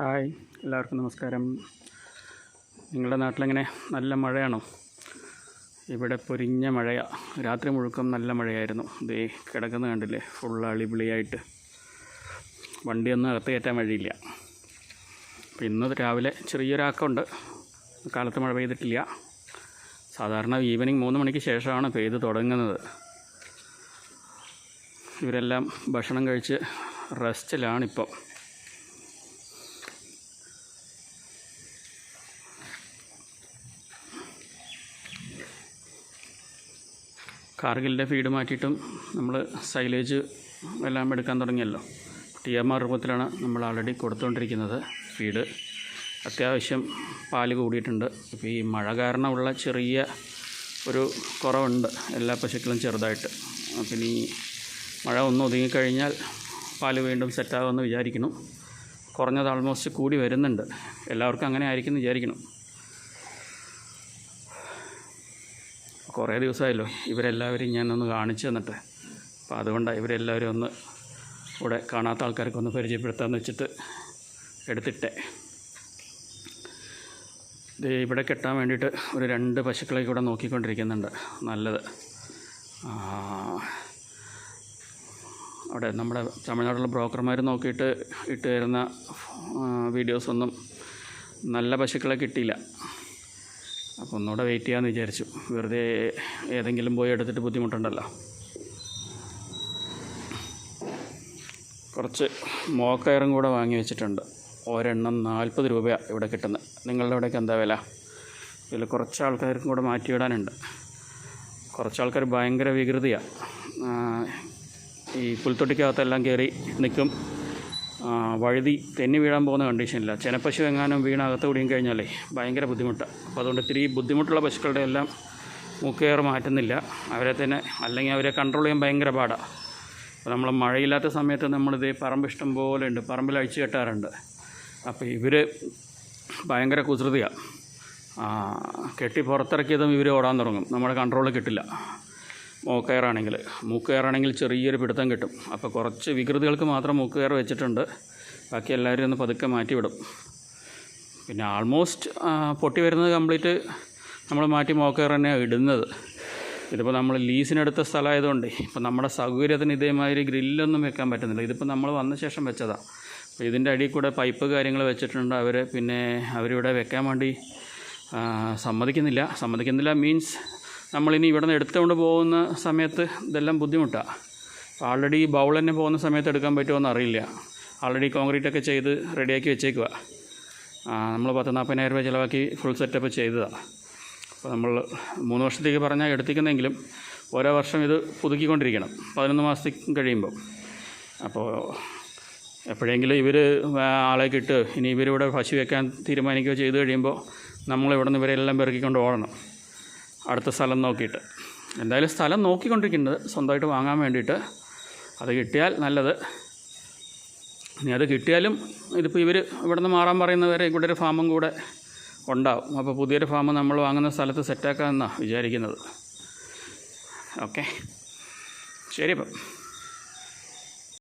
Hi എല്ലാവർക്കും നമസ്കാരം. നിങ്ങളുടെ നാട്ടിലെങ്ങനെ നല്ല മഴയാണോ? ഇവിടെ പൊരിഞ്ഞ മഴയാണ് രാത്രി മുഴുക്കം നല്ല മഴയായിരുന്നു. ദേ കിടക്കുന്ന കണ്ടില്ലേ ഫുൾ അളിപിളിയായിട്ട് വണ്ടിയൊന്നും അകത്ത് കയറ്റാൻ വഴിയില്ല. അപ്പോൾ ഇന്ന് രാവിലെ ചെറിയൊരാക്കമുണ്ട്. കാലത്ത് മഴ പെയ്തിട്ടില്ല. സാധാരണ ഈവനിങ് മൂന്ന് മണിക്ക് ശേഷമാണ് പെയ്ത് തുടങ്ങുന്നത്. ഇവരെല്ലാം ഭക്ഷണം കഴിച്ച് റെസ്റ്റിലാണിപ്പം. കാർഗിലിന്റെ ഫീഡ് മാറ്റിയിട്ടും നമ്മൾ സൈലേജ് എല്ലാം എടുക്കാൻ തുടങ്ങിയല്ലോ. ടി എം ആർ രൂപത്തിലാണ് നമ്മൾ ആൾറെഡി കൊടുത്തുകൊണ്ടിരിക്കുന്നത് ഫീഡ് അത്യാവശ്യം പാൽ കൂടിയിട്ടുണ്ട്. ഇപ്പോൾ ഈ മഴ കാരണമുള്ള ചെറിയ ഒരു കുറവുണ്ട് എല്ലാ പശുക്കളും ചെറുതായിട്ട്. അപ്പം ഈ മഴ ഒന്ന് ഒതുങ്ങിക്കഴിഞ്ഞാൽ പാൽ വീണ്ടും സെറ്റാകുമെന്ന് വിചാരിക്കുന്നു. കുറഞ്ഞത് ആൾമോസ്റ്റ് കൂടി വരുന്നുണ്ട്. എല്ലാവർക്കും അങ്ങനെ ആയിരിക്കും എന്ന് വിചാരിക്കണം കുറേ ദിവസമായല്ലോ ഇവരെല്ലാവരെയും ഞാനൊന്ന് കാണിച്ചു തന്നിട്ട്. അപ്പോൾ അതുകൊണ്ടാണ് ഇവരെല്ലാവരും ഒന്ന് ഇവിടെ കാണാത്ത ആൾക്കാർക്ക് ഒന്ന് പരിചയപ്പെടുത്താമെന്ന് വെച്ചിട്ട് എടുത്തിട്ടെ. ഇത് ഇവിടെ കെട്ടാൻ വേണ്ടിയിട്ട് ഒരു രണ്ട് പശുക്കളെ കൂടെ നോക്കിക്കൊണ്ടിരിക്കുന്നുണ്ട്. നല്ലത്. അവിടെ നമ്മുടെ തമിഴ്നാട്ടിലുള്ള ബ്രോക്കർമാർ നോക്കിയിട്ട് ഇട്ട് തരുന്ന വീഡിയോസൊന്നും നല്ല പശുക്കളെ കിട്ടിയില്ല. അപ്പോൾ ഒന്നുകൂടെ വെയിറ്റ് ചെയ്യാമെന്ന് വിചാരിച്ചു. വെറുതെ ഏതെങ്കിലും പോയി എടുത്തിട്ട് ബുദ്ധിമുട്ടുണ്ടല്ലോ. കുറച്ച് മോക്കയറും കൂടെ വാങ്ങി വെച്ചിട്ടുണ്ട്. ഒരെണ്ണം നാൽപ്പത് രൂപയാണ് ഇവിടെ കിട്ടുന്നത്. നിങ്ങളുടെ അവിടെയൊക്കെ എന്താ വില? ഇതിൽ കുറച്ച് ആൾക്കാർക്കും കൂടെ മാറ്റിയിടാനുണ്ട് കുറച്ച് ആൾക്കാർ ഭയങ്കര വികൃതിയാണ് ഈ പുൽത്തൊട്ടിക്കകത്തെല്ലാം കയറി നിൽക്കും. വഴുതി തെന്നി വീഴാൻ പോകുന്ന കണ്ടീഷനില്ല ചെനപ്പശു എങ്ങാനും വീണ അകത്ത് കുടിയും കഴിഞ്ഞാലേ ഭയങ്കര ബുദ്ധിമുട്ടാണ് അപ്പോൾ അതുകൊണ്ട് ഇത്തിരി ബുദ്ധിമുട്ടുള്ള പശുക്കളുടെ എല്ലാം മുക്കേറ് മാറ്റുന്നില്ല. അവരെ തന്നെ അല്ലെങ്കിൽ അവരെ കൺട്രോൾ ചെയ്യാൻ ഭയങ്കര പാടാണ് അപ്പോൾ നമ്മൾ മഴയില്ലാത്ത സമയത്ത് നമ്മളിത് പറമ്പ് ഇഷ്ടം പോലെ ഉണ്ട്. പറമ്പിൽ അഴിച്ചു കെട്ടാറുണ്ട്. അപ്പോൾ ഇവർ ഭയങ്കര കുസൃതിയാണ് കെട്ടി പുറത്തിറക്കിയതും ഇവർ ഓടാൻ തുടങ്ങും. നമ്മുടെ കൺട്രോൾ കിട്ടില്ല. മൂക്കയറാണെങ്കിൽ. മൂക്കയറാണെങ്കിൽ ചെറിയൊരു പിടുത്തം കിട്ടും. അപ്പോൾ കുറച്ച് വികൃതികൾക്ക് മാത്രം മൂക്കുകയർ വെച്ചിട്ടുണ്ട്. ബാക്കി എല്ലാവരും ഒന്ന് പതുക്കെ മാറ്റിവിടും. പിന്നെ ആൾമോസ്റ്റ് പൊട്ടി വരുന്നത് കംപ്ലീറ്റ് നമ്മൾ മാറ്റി മൂക്കയർ തന്നെയാണ് ഇടുന്നത്. ഇതിപ്പോൾ നമ്മൾ ലീസിനെടുത്ത സ്ഥലമായതുകൊണ്ട് ഇപ്പോൾ നമ്മുടെ സൗകര്യത്തിന് ഇതേമാതിരി ഗ്രില്ലൊന്നും വെക്കാൻ പറ്റുന്നില്ല. ഇതിപ്പോൾ നമ്മൾ വന്ന ശേഷം വെച്ചതാണ് അപ്പോൾ ഇതിന്റെ അടിയിൽ കൂടെ പൈപ്പ് കാര്യങ്ങൾ വെച്ചിട്ടുണ്ട് അവർ പിന്നെ അവരിവിടെ വെക്കാൻ വേണ്ടി സമ്മതിക്കുന്നില്ല. സമ്മതിക്കുന്നില്ല മീൻസ് നമ്മളിനി ഇവിടെ നിന്ന് എടുത്തുകൊണ്ട് പോകുന്ന സമയത്ത് ഇതെല്ലാം ബുദ്ധിമുട്ടാണ് ആൾറെഡി ബൗൾ തന്നെ പോകുന്ന സമയത്ത് എടുക്കാൻ പറ്റുമോ അറിയില്ല. ആൾറെഡി കോൺക്രീറ്റ് ഒക്കെ ചെയ്ത് റെഡിയാക്കി വെച്ചേക്കുക നമ്മൾ പത്ത് നാൽപ്പതിനായിരം രൂപ ചിലവാക്കി ഫുൾ സെറ്റപ്പ് ചെയ്തതാണ് അപ്പോൾ നമ്മൾ മൂന്ന് വർഷത്തേക്ക് പറഞ്ഞാൽ എടുത്തിക്കുന്നെങ്കിലും ഓരോ വർഷം ഇത് പുതുക്കിക്കൊണ്ടിരിക്കണം. പതിനൊന്ന് മാസത്തേക്ക് കഴിയുമ്പോൾ അപ്പോൾ എപ്പോഴെങ്കിലും ഇവർ ആളെ കിട്ട്. ഇനി ഇവരിവിടെ പശു വയ്ക്കാൻ തീരുമാനിക്കുകയോ ചെയ്ത് കഴിയുമ്പോൾ നമ്മളിവിടെ നിന്ന് ഇവരെല്ലാം പെറുക്കിക്കൊണ്ട് ഓടണം. അടുത്ത സ്ഥലം നോക്കിയിട്ട്. എന്തായാലും സ്ഥലം നോക്കിക്കൊണ്ടിരിക്കുന്നത്. സ്വന്തമായിട്ട് വാങ്ങാൻ വേണ്ടിയിട്ട്. അത് കിട്ടിയാൽ നല്ലത്. ഇനി അത് കിട്ടിയാലും ഇതിപ്പോൾ ഇവർ ഇവിടെ നിന്ന് മാറാൻ പറയുന്നവരെ ഇവിടെ ഒരു ഫാമും കൂടെ ഉണ്ടാവും. അപ്പോൾ പുതിയൊരു ഫാം നമ്മൾ വാങ്ങുന്ന സ്ഥലത്ത് സെറ്റാക്കാമെന്നാണ് വിചാരിക്കുന്നത്. ഓക്കെ. ശരി അപ്പം.